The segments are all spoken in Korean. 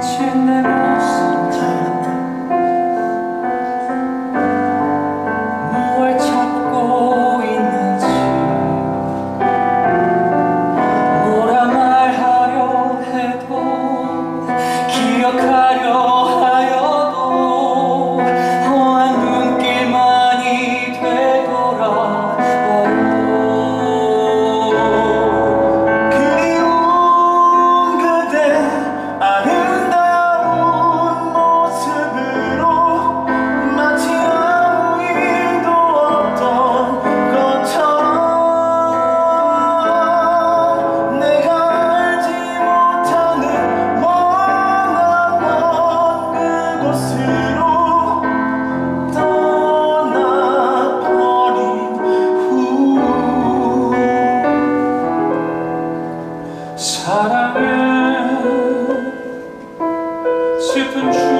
지내고 Schiffen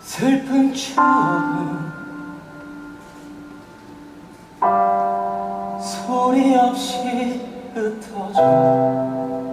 슬픈 추억은 소리 없이 흩어져.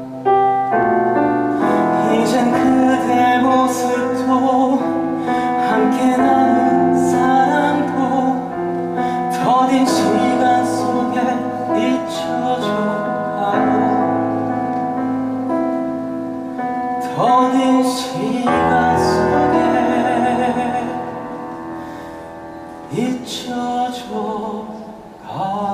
잊혀져 가.